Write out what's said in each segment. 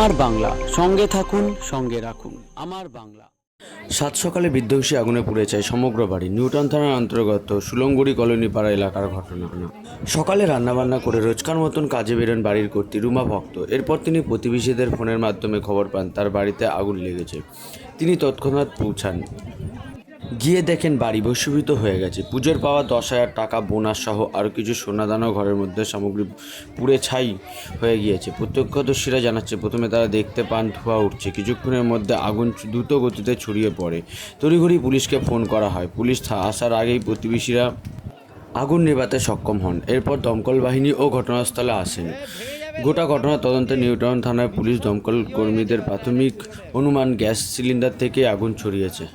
আমার বাংলা। সঙ্গে থাকুন, সঙ্গে রাখুন। আমার বাংলা। সাত সকালে বিধ্বংসী আগুনে পুড়ে যায় সমগ্র বাড়ি। নিউটন থানার অন্তর্গত সুলঙ্গুড়ি কলোনি পাড়া এলাকার ঘটনা। সকালে রান্নাবান্না করে রোজকার মতন কাজে বেরোন বাড়ির কর্তি রুমা ভক্ত। এরপর তিনি প্রতিবেশীদের ফোনের মাধ্যমে খবর পান, তার বাড়িতে আগুন লেগেছে। তিনি তৎক্ষণাৎ পৌঁছান। গিয়ে দেখেন বাড়ি বসীভূত হয়ে গেছে। পুজোর পাওয়া দশ হাজার টাকা, বোনাস সহ আরও কিছু সোনাদানা ঘরের মধ্যে সামগ্রী পুড়ে ছাই হয়ে গিয়েছে। প্রত্যক্ষদর্শীরা জানাচ্ছে, প্রথমে তারা দেখতে পান ধোঁয়া উঠছে। কিছুক্ষণের মধ্যে আগুন দ্রুত গতিতে ছড়িয়ে পড়ে। তড়িঘড়ি পুলিশকে ফোন করা হয়। পুলিশ আসার আগেই প্রতিবেশীরা আগুন নেভাতে সক্ষম হন। এরপর দমকল বাহিনী ও ঘটনাস্থলে আসেন। গোটা ঘটনা তদন্তে নিউটাউন থানায় পুলিশ দমকল কর্মীদের প্রাথমিক অনুমান গ্যাস সিলিন্ডার থেকে আগুন ছড়িয়েছে।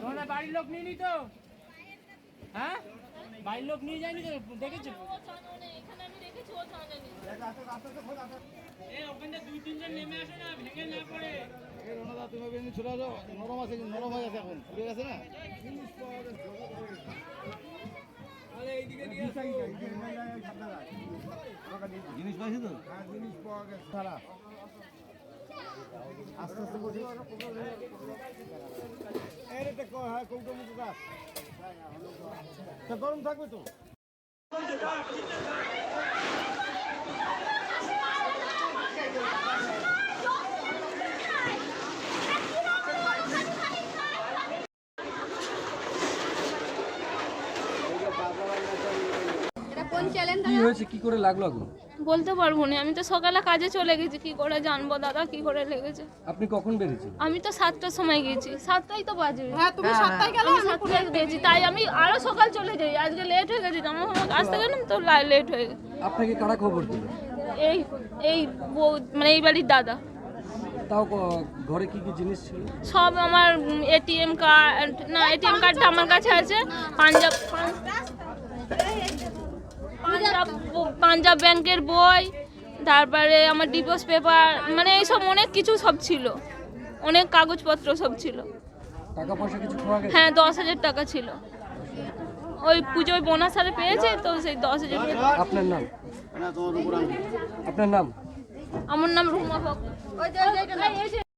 তোমাদের বাড়ির লোক নিয়ে নি তো হ্যাঁ? বাড়ির লোক নিয়ে যায়নি তো? দেখেছ এই ওখানে দুই তিনজন নেমে পড়ে তুমি বেশি ছোট আছো আছে গেছে এখন ফুলে গেছে না জিনিস পাইছি তো সারা আস্তে আস্তে বসে এর একটা হ্যাঁ কৌটো মতো গাছ গরম থাকবে তো। কি হয়েছে? কি করে লাগল আগুন? বলতে পারব না। আমি তো সকালে কাজে চলে গেছি। কি করে জানব দাদা? কি করে লেগেছে? আপনি কখন বেরিয়েছেন আমি তো সাতটার সময় গেছি। সাতটাই তো বাজে। হ্যাঁ তুমি সাতটায় গেলে আমি সাতটায় গেছি। তাই আমি আরও সকাল চলে যাই। আজকে লেট হয়ে গেছে। আমার আমার আসতে গেলাম তো লেট হয়ে গেছে। আপনাকে কারা খবর দিল? এই এই মানে এই বাড়ির দাদা। তাও ঘরে কি কি জিনিস ছিল? সব আমার এটিএম কার্ড না এটিএম কার্ডটা আমার কাছে আছে। পাঞ্জাব? পাঞ্জাব পাঞ্জাব ব্যাংকের বই তারপরে আমার ডিভোর্স পেপার মানে এইসব অনেক কিছু সব ছিল। অনেক কাগজপত্র সব ছিল। টাকা পয়সা কিছু খোয়া গেছে? হ্যাঁ দশ হাজার টাকা ছিল। ওই পুজোয় বোনাস আরে পেয়েছে তো সেই দশ হাজার টাকা আপনার নাম? আপনার নাম? আমার নাম রুমা ভক্ত।